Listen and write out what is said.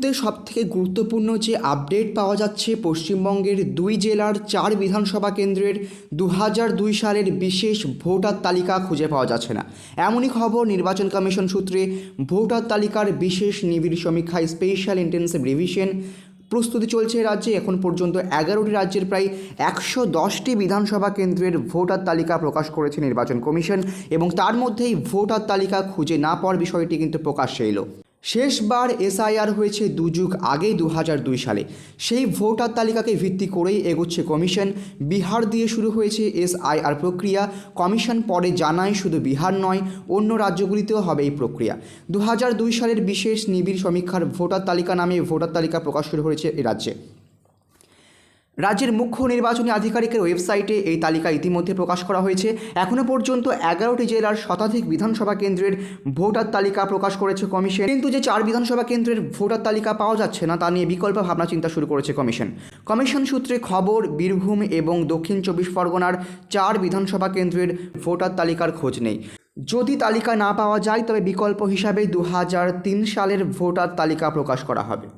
মুহূর্তে সবথেকে গুরুত্বপূর্ণ যে আপডেট পাওয়া যাচ্ছে পশ্চিমবঙ্গের দুই জেলার চার বিধানসভা কেন্দ্রের দু দুই সালের বিশেষ ভোটার তালিকা খুঁজে পাওয়া যাচ্ছে না। এমনই খবর নির্বাচন কমিশন সূত্রে। ভোটার তালিকার বিশেষ নিবিড় সমীক্ষায় স্পেশাল ইন্টেন্সিভ রিভিশন প্রস্তুতি চলছে রাজ্যে। এখন পর্যন্ত এগারোটি রাজ্যের প্রায় একশো দশটি বিধানসভা কেন্দ্রের ভোটার তালিকা প্রকাশ করেছে নির্বাচন কমিশন এবং তার মধ্যেই ভোটার তালিকা খুঁজে না পাওয়ার বিষয়টি কিন্তু প্রকাশ্যে এলো। শেষবার এসআইআর হয়েছে দু যুগ আগেই দু সালে। সেই ভোটার তালিকাকে ভিত্তি করেই এগোচ্ছে কমিশন। বিহার দিয়ে শুরু হয়েছে এসআইআর প্রক্রিয়া। কমিশন পরে জানায় শুধু বিহার নয়, অন্য রাজ্যগুলিতেও হবে এই প্রক্রিয়া। দু হাজার দুই সালের বিশেষ নিবিড় সমীক্ষার ভোটার তালিকা নামে ভোটার তালিকা প্রকাশ শুরু হয়েছে এ রাজ্যে। রাজ্যের মুখ্য নির্বাচনী আধিকারিকের ওয়েবসাইটে এই তালিকা ইতিমধ্যে প্রকাশ করা হয়েছে। এখনও পর্যন্ত এগারোটি জেলার শতাধিক বিধানসভা কেন্দ্রের ভোটার তালিকা প্রকাশ করেছে কমিশন। কিন্তু যে চার বিধানসভা কেন্দ্রের ভোটার তালিকা পাওয়া যাচ্ছে না, তা নিয়ে বিকল্প ভাবনা চিন্তা শুরু করেছে কমিশন। কমিশন সূত্রে খবর, বীরভূম এবং দক্ষিণ চব্বিশ পরগনার চার বিধানসভা কেন্দ্রের ভোটার তালিকার খোঁজ নেই। যদি তালিকা না পাওয়া যায়, তবে বিকল্প হিসাবে দু হাজার তিন সালের ভোটার তালিকা প্রকাশ করা হবে।